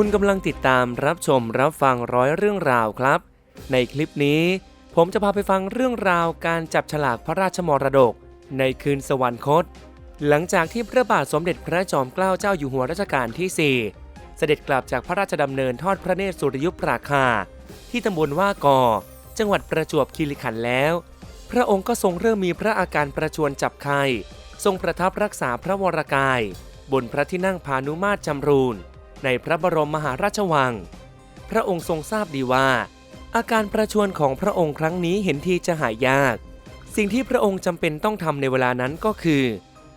คุณกำลังติดตามรับชมรับฟังร้อยเรื่องราวครับ ในคลิปนี้ ผมจะพาไปฟังเรื่องราวการจับฉลากพระราชมรดก ในคืนสวรรคต หลังจากที่พระบาทสมเด็จพระจอมเกล้าเจ้าอยู่หัวรัชกาลที่ 4 เสด็จกลับจากพระราชดำเนินทอดพระเนตรสุริยุปราคา ที่ตำบลว่ากอ จังหวัดประจวบคีรีขันธ์แล้ว พระองค์ก็ทรงเริ่มมีพระอาการประชวรจับไข้ทรงประทับรักษาพระวรกาย บนพระที่นั่งพานุมาตรจำรูน ในพระบรมมหาราชวัง พระองค์ทรงทราบดีว่า อาการประชวรของพระองค์ครั้งนี้เห็นทีจะหายยาก สิ่งที่พระองค์จำเป็นต้องทำในเวลานั้นก็คือ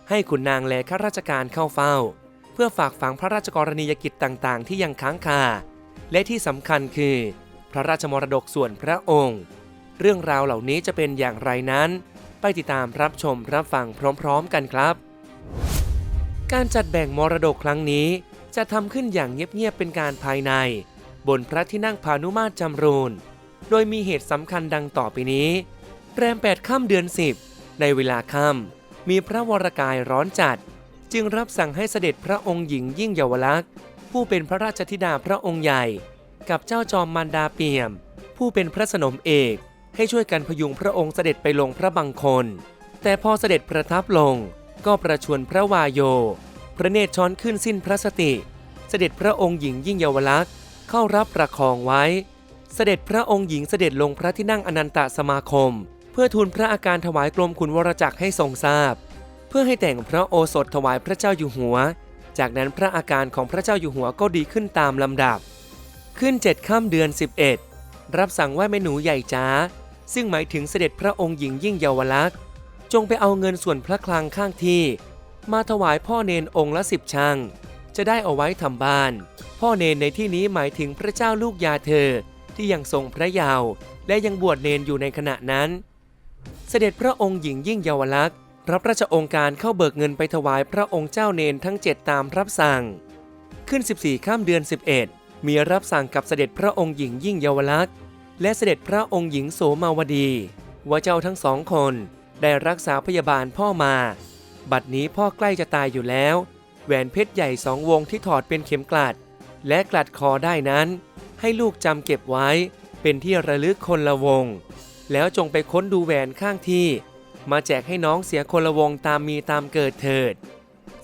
ให้ขุนนางและข้าราชการเข้าเฝ้า เพื่อฝากฝังพระราชกรณียกิจต่างๆ ที่ยังค้างคา และที่สำคัญคือ พระราชมรดกส่วนพระองค์ เรื่องราวเหล่านี้จะเป็นอย่างไรนั้น ไปติดตามรับชมรับฟังพร้อม ๆ กันครับการจัดแบ่งมรดกครั้งนี้ จะทำขึ้นอย่างเงียบๆเป็นการภายใน บนพระที่นั่งพานุมาตรจำรูน โดยมีเหตุสำคัญดังต่อไปนี้ แรมแปดค่ำเดือนสิบในเวลาค่ำมีพระวรกายร้อนจัด จึงรับสั่งให้เสด็จพระองค์หญิงยิ่งเยาวลักษณ์ผู้เป็นพระราชธิดาพระองค์ใหญ่ กับเจ้าจอมมารดาเปี่ยม ผู้เป็นพระสนมเอกให้ช่วยกันพยุงพระองค์เสด็จไปลงพระบังคล แต่พอเสด็จประทับลงก็ประชวรพระวายโย พระเนตรช้อนขึ้นสิ้นพระสติ เสด็จพระองค์หญิงยิ่งเยาวลักษณ์เข้ารับประคองไว้ เสด็จพระองค์หญิงเสด็จลงพระที่นั่งอนันตสมาคม เพื่อทูลพระอาการถวายกรมขุนวรจักรให้ทรงทราบ เพื่อให้แต่งพระโอสถถวายพระเจ้าอยู่หัว จากนั้นพระอาการของพระเจ้าอยู่หัวก็ดีขึ้นตามลำดับ ขึ้นเจ็ดค่ำเดือน 11 รับสั่งว่าแม่หนูใหญ่จ้า ซึ่งหมายถึงเสด็จพระองค์หญิงยิ่งเยาวลักษณ์จงไปเอาเงินส่วนพระคลังข้างที่ มาถวายพ่อเนนองค์ละสิบช่างจะได้เอาไว้ทำบ้าน พ่อเนนในที่นี้หมายถึงพระเจ้าลูกยาเธอที่ยังทรงพระเยาว์และยังบวชเนนอยู่ในขณะนั้น เสด็จพระองค์หญิงยิ่งเยาวลักษณ์รับราชองค์การเข้าเบิกเงินไปถวายพระองค์เจ้าเนนทั้งเจ็ดตามรับสั่ง ขึ้น 14 ข้ามเดือน 11 มีรับสั่งกับเสด็จพระองค์หญิงยิ่งเยาวลักษณ์และเสด็จพระองค์หญิงโสมาวดี ว่าเจ้าทั้งสองคนได้รักษาพยาบาลพ่อมา บัดนี้พ่อใกล้จะตายอยู่แล้ว แหวนเพชรใหญ่สองวงที่ถอดเป็นเข็มกลัด และกลัดคอได้นั้น ให้ลูกจำเก็บไว้ เป็นที่ระลึกคนละวง แล้วจงไปค้นดูแหวนข้างที่ มาแจกให้น้องเสียคนละวงตามมีตามเกิดเถิด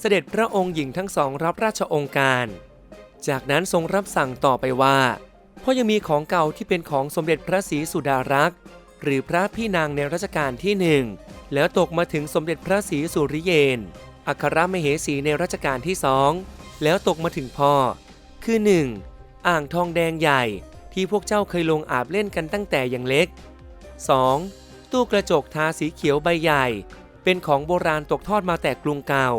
เสด็จพระองค์หญิงทั้งสองรับราชองค์การ จากนั้นทรงรับสั่งต่อไปว่าเพราะยังมีของเก่าที่เป็นของสมเด็จพระศรีสุดารักษ์หรือพระพี่นางในรัชกาลที่หนึ่ง แล้วตกมาถึงสมเด็จพระศรีสุริเยน อัครมเหสีในรัชกาลที่สอง แล้วตกมาถึงพ่อ คือ 1. อ่างทองแดงใหญ่ที่พวกเจ้าเคยลงอาบเล่นกันตั้งแต่ยังเล็ก 2. ตู้กระจกทาสีเขียวใบใหญ่ เป็นของโบราณตกทอดมาแต่กรุงเก่า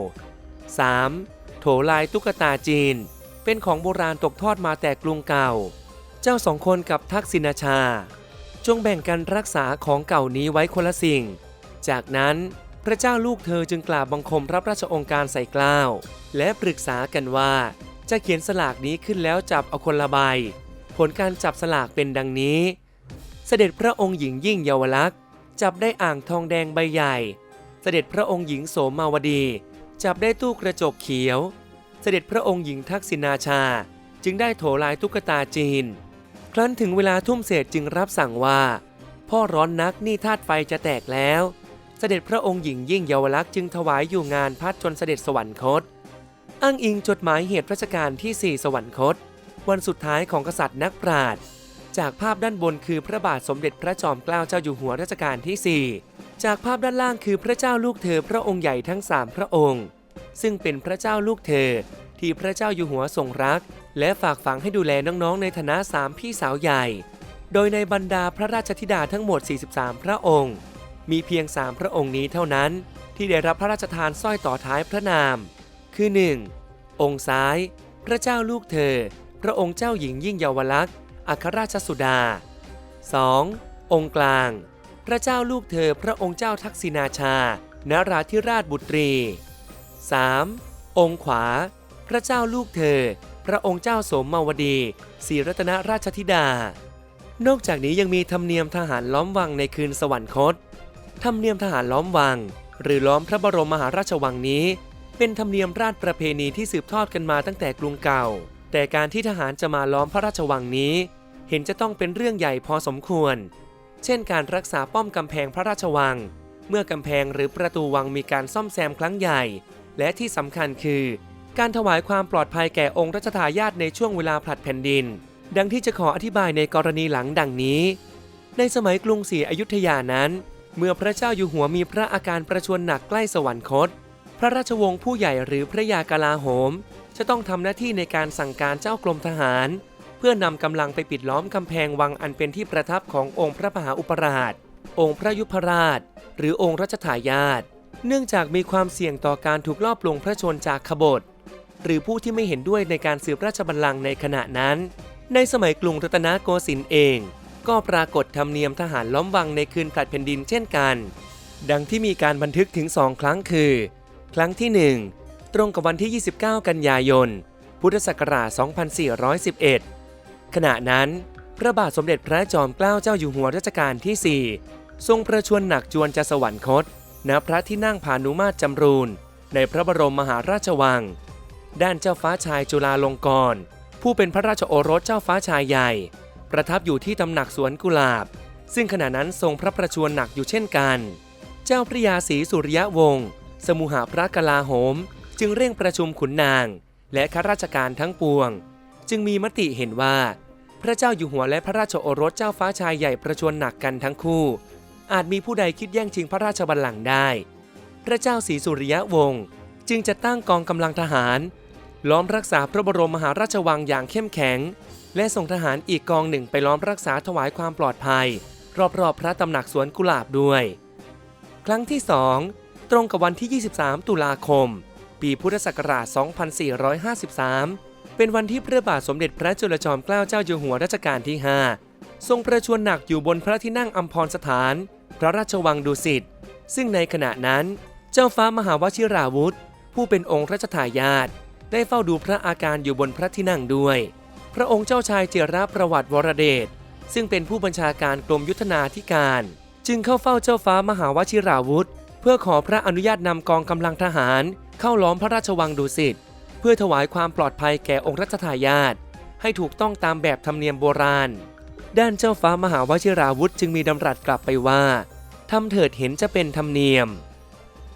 3. โถลายตุ๊กตาจีน เป็นของโบราณตกทอดมาแต่กรุงเก่า เจ้าสองคนกับทักษิณาชา จงแบ่งกันรักษาของเก่านี้ไว้คนละสิ่ง จากนั้นพระเจ้าลูกเธอจึงกราบบังคมรับราชองค์การใส่กล้าว และปรึกษากันว่า จะเขียนสลากนี้ขึ้นแล้วจับเอาคนละใบ ผลการจับสลากเป็นดังนี้ เสด็จพระองค์หญิงยิ่งเยาวลักษณ์จับได้อ่างทองแดงใบใหญ่ เสด็จพระองค์หญิงโสมาวดี จับได้ตู้กระจกเขียว เสด็จพระองค์หญิงทักษิณาชา จึงได้โถลายตุ๊กตาจีน ครั้นถึงเวลาทุ่มเศษจึงรับสั่งว่า พ่อร้อนนักนี่ธาตุไฟจะแตกแล้ว เสด็จพระองค์หญิงยิ่งเยาวลักษณ์จึงถวายอยู่งานพัดจนเสด็จสวรรคต อ้างอิงจดหมายเหตุราชการที่ 4 สวรรคต วันสุดท้ายของกษัตริย์นักปราชญ์จากภาพด้านบนคือพระบาทสมเด็จพระจอมเกล้าเจ้าอยู่หัวรัชกาลที่ 4 จากภาพด้านล่างคือพระเจ้าลูกเธอพระองค์ใหญ่ทั้ง 3 พระองค์ ซึ่งเป็นพระเจ้าลูกเธอ ที่พระเจ้าอยู่หัวทรงรัก และฝากฝังให้ดูแลน้องๆในฐานะสามพี่สาวใหญ่ โดยในบรรดาพระราชธิดาทั้งหมด 43 พระองค์ มีเพียง 3 พระองค์นี้เท่านั้น ที่ได้รับพระราชทานสร้อยต่อท้ายพระนาม คือ 1. องค์ซ้าย พระเจ้าลูกเธอ พระองค์เจ้าหญิงยิ่งเยาวลักษณ์อัครราชสุดา 2. องค์กลาง พระเจ้าลูกเธอ พระองค์เจ้าทักษิณาชานราธิราชบุตรี 3. องค์ขวา พระเจ้าลูกเธอ พระองค์เจ้าสมมาวดีศรีรัตนราชธิดา นอกจากนี้ยังมีธรรมเนียมทหารล้อมวังในคืนสวรรคต ธรรมเนียมทหารล้อมวัง หรือล้อมพระบรมมหาราชวังนี้ เป็นธรรมเนียมราชประเพณีที่สืบทอดกันมาตั้งแต่กรุงเก่า แต่การที่ทหารจะมาล้อมพระราชวังนี้ เห็นจะต้องเป็นเรื่องใหญ่พอสมควร เช่น การรักษาป้อมกำแพงพระราชวัง เมื่อกำแพงหรือประตูวังมีการซ่อมแซมครั้งใหญ่ และที่สำคัญคือ การถวายความปลอดภัยแก่องค์รัชทายาทในช่วงเวลาผลัดแผ่นดิน ดังที่จะขออธิบายในกรณีหลังดังนี้ ในสมัยกรุงศรีอยุธยานั้น เมื่อพระเจ้าอยู่หัวมีพระอาการประชวรหนักใกล้สวรรคต พระราชวงศ์ผู้ใหญ่หรือพระยากลาโหม จะต้องทำหน้าที่ในการสั่งการเจ้ากรมทหาร เพื่อนำกำลังไปปิดล้อมกำแพงวังอันเป็นที่ประทับขององค์พระมหาอุปราช องค์พระยุพราช หรือองค์รัชทายาทเนื่องจากมีความเสี่ยงต่อการถูกลอบลงพระชนจากขบฏหรือผู้ที่ไม่เห็นด้วยในการสืบราชบัลลังก์ในขณะนั้น ในสมัยกรุงรัตนโกสินทร์เอง ก็ปรากฏธรรมเนียมทหารล้อมวังในคืนผลัดแผ่นดินเช่นกัน ดังที่มีการบันทึกถึงสองครั้งคือ ครั้งที่ 1 ตรงกับวันที่ 29 กันยายน พุทธศักราช 2411 ขณะนั้น พระบาทสมเด็จพระจอมเกล้าเจ้าอยู่หัวรัชกาลที่ 4 ทรงประชวรหนักจวนจะสวรรคต ณ พระที่นั่งพานุมาตรจำรูน ในพระบรมมหาราชวัง ด้านเจ้าฟ้าชายจุฬาลงกรณ์ผู้เป็นพระราชโอรสเจ้าฟ้าชายใหญ่ ประทับอยู่ที่ตำหนักสวนกุหลาบ ซึ่งขณะนั้นทรงพระประชวรหนักอยู่เช่นกัน เจ้าพระยาศรีสุริยวงศ์สมุหาพระกลาโหม จึงเร่งประชุมขุนนาง และข้าราชการทั้งปวง จึงมีมติเห็นว่า พระเจ้าอยู่หัวและพระราชโอรสเจ้าฟ้าชายใหญ่ประชวรหนักกันทั้งคู่ อาจมีผู้ใดคิดแย่งชิงพระราชบัลลังก์ได้ พระเจ้าศรีสุริยวงศ์จึงจะตั้งกองกำลังทหาร ล้อมรักษาพระบรมมหาราชวังอย่างเข้มแข็ง และส่งทหารอีกกองหนึ่งไปล้อมรักษาถวายความปลอดภัย รอบๆ พระตำหนักสวนกุหลาบด้วย ครั้งที่ 2 ตรงกับวันที่ 23 ตุลาคม ปีพุทธศักราช 2453 เป็นวันที่พระบาทสมเด็จพระจุลจอมเกล้าเจ้าอยู่หัวรัชกาลที่ 5 ทรงประชวรหนักอยู่บนพระที่นั่งอัมพรสถาน พระราชวังดุสิตซึ่งในขณะนั้น เจ้าฟ้ามหาวชิราวุธ ผู้เป็นองค์รัชทายาท ได้เฝ้าดูพระอาการอยู่บนพระที่นั่งด้วย พระองค์เจ้าชายเจรประวัติวรเดชซึ่งเป็นผู้บัญชาการกรมยุทธนาธิการ จึงเข้าเฝ้าเจ้าฟ้ามหาวชิราวุธ เพื่อขอพระอนุญาตนำกองกำลังทหาร เข้าล้อมพระราชวังดุสิตเพื่อถวายความปลอดภัยแก่องค์รัชทายาทให้ถูกต้องตามแบบธรรมเนียมโบราณ ด้านเจ้าฟ้ามหาวชิราวุธจึงมีดำรัสกลับไปว่าทำเถิดเห็นจะเป็นธรรมเนียม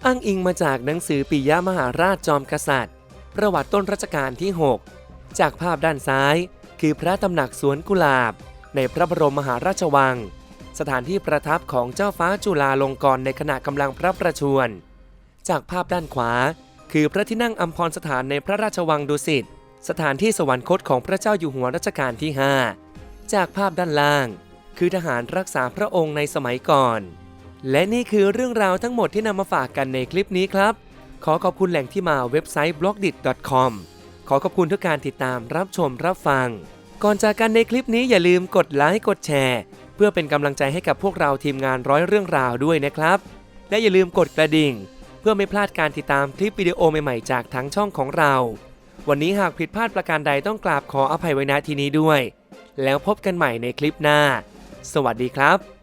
อ้างอิงมาจากหนังสือปิยมหาราชจอมกษัตริย์ ประวัติต้นรัชกาลที่ 6 จากภาพด้านซ้าย คือพระตำหนักสวนกุหลาบ ในพระบรมมหาราชวัง สถานที่ประทับของเจ้าฟ้าจุฬาลงกรณ์ในขณะกำลังพระประชวร จากภาพด้านขวา คือพระที่นั่งอัมพรสถานในพระราชวังดุสิตสถานที่สวรรคตของพระเจ้าอยู่หัวรัชกาลที่ 5 จากภาพด้านล่าง คือทหารรักษาพระองค์ในสมัยก่อน และนี่คือเรื่องราวทั้งหมดที่นำมาฝากกันในคลิปนี้ครับ ขอขอบคุณแหล่งที่มาเว็บไซต์ blogdit.com ขอขอบคุณทุกการติดตามรับชมรับฟัง ก่อนจากกันในคลิปนี้อย่าลืมกดไลค์กดแชร์ เพื่อเป็นกำลังใจให้กับพวกเราทีมงานร้อยเรื่องราวด้วยนะครับ และอย่าลืมกดกระดิ่ง เพื่อไม่พลาดการติดตามคลิปวิดีโอใหม่ๆจากทั้งช่องของเรา วันนี้หากผิดพลาดประการใดต้องกราบขออภัยไว้ณที่นี้ด้วย แล้วพบกันใหม่ในคลิปหน้า สวัสดีครับ